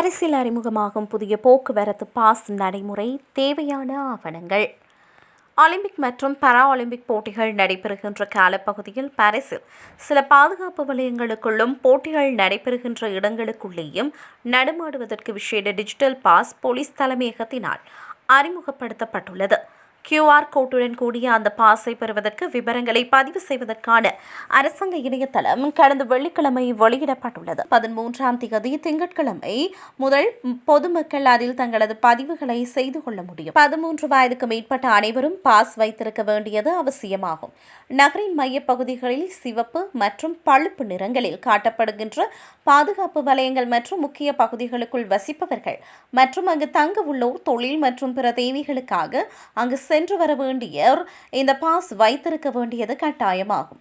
அரசியல் அறிமுகமாகும் புதிய போக்குவரத்து பாஸ் நடைமுறை தேவையான ஆவணங்கள். ஒலிம்பிக் மற்றும் பரா ஒலிம்பிக் போட்டிகள் நடைபெறுகின்ற காலப்பகுதியில் பாரிஸில் சில பாதுகாப்பு வலயங்களுக்குள்ளும் போட்டிகள் நடைபெறுகின்ற இடங்களுக்குள்ளேயும் நடமாடுவதற்கு விசேட டிஜிட்டல் பாஸ் போலீஸ் தலைமையகத்தினால் அறிமுகப்படுத்தப்பட்டுள்ளது. கியூஆர் கோட்டுடன் கூடிய அந்த பாஸை பெறுவதற்கு விவரங்களை பதிவு செய்வதற்கான அரசாங்க இணையதளம் கடந்த வெள்ளிக்கிழமை வெளியிடப்பட்டுள்ளது. பதிமூன்றாம் தேதி திங்கட்கிழமை முதல் பொதுமக்கள் அதில் தங்களது பதிவுகளை செய்து கொள்ள முடியும். பதிமூன்று வயதுக்கு மேற்பட்ட அனைவரும் பாஸ் வைத்திருக்க வேண்டியது அவசியமாகும். நகரின் மையப்பகுதிகளில் சிவப்பு மற்றும் பழுப்பு நிறங்களில் காட்டப்படுகின்ற பாதுகாப்பு வலயங்கள் மற்றும் முக்கிய பகுதிகளுக்குள் வசிப்பவர்கள் மற்றும் அங்கு தங்க உள்ளோர் தொழில் மற்றும் பிற தேவைகளுக்காக அங்கு சென்று வர வேண்டியர் இந்த பாஸ் வைத்திருக்க வேண்டியது கட்டாயமாகும்.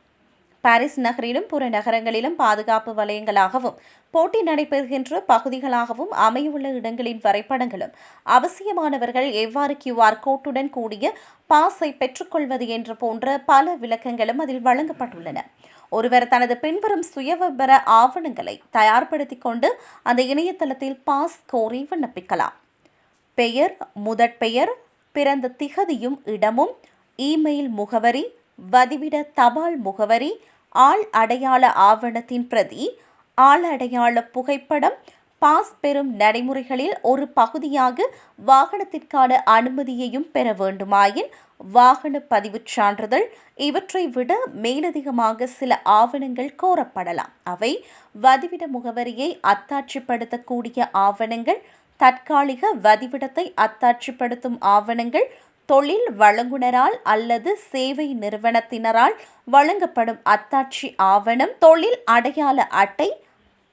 பாரிஸ் நகரிலும் புற நகரங்களிலும் பாதுகாப்பு வலயங்களாகவும் போட்டி நடைபெறுகின்ற பகுதிகளாகவும் அமையுள்ள இடங்களின் வரைபடங்களும் அவசியமானவர்கள் எவ்வாறு கியூஆர் கோட்டுடன் கூடிய பாஸை பெற்றுக்கொள்வது என்று போன்ற பல விளக்கங்களும் அதில் வழங்கப்பட்டுள்ளன. ஒருவர் தனது பின்வரும் சுயவிபர ஆவணங்களை தயார்படுத்திக் கொண்டு அந்த இணையதளத்தில் பாஸ் கோரி விண்ணப்பிக்கலாம். பெயர் முதற்பெயர் பிறந்த திகதியும் இடமும் இமெயில் முகவரி வதிவிட தபால் முகவரி ஆள் அடையாள ஆவணத்தின் பிரதி ஆள் அடையாள புகைப்படம் பாஸ் பெறும் நடைமுறைகளில் ஒரு பகுதியாக வாகனத்திற்கான அனுமதியையும் பெற வேண்டுமாயின் வாகன பதிவுச் சான்றிதழ் இவற்றை விட மேலதிகமாக சில ஆவணங்கள் கோரப்படலாம். அவை வதிவிட முகவரியை அத்தாட்சிப்படுத்தக்கூடிய ஆவணங்கள் தற்காலிக வதிவிடத்தை அத்தாட்சிப்படுத்தும் ஆவணங்கள் தொழில் வழங்குனரால் அல்லது சேவை நிறுவனத்தினரால் வழங்கப்படும் அத்தாட்சி ஆவணம் தொழில் அடையாள அட்டை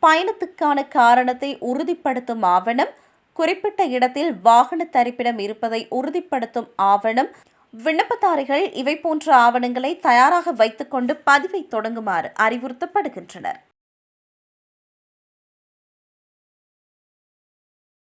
பயணத்துக்கான காரணத்தை உறுதிப்படுத்தும் ஆவணம் குறிப்பிட்ட இடத்தில் வாகன தரிப்பிடம் இருப்பதை உறுதிப்படுத்தும் ஆவணம் விண்ணப்பதாரிகள் இவை போன்ற ஆவணங்களை தயாராக வைத்துக்கொண்டு பதிவை தொடங்குமாறு அறிவுறுத்தப்படுகின்றனர்.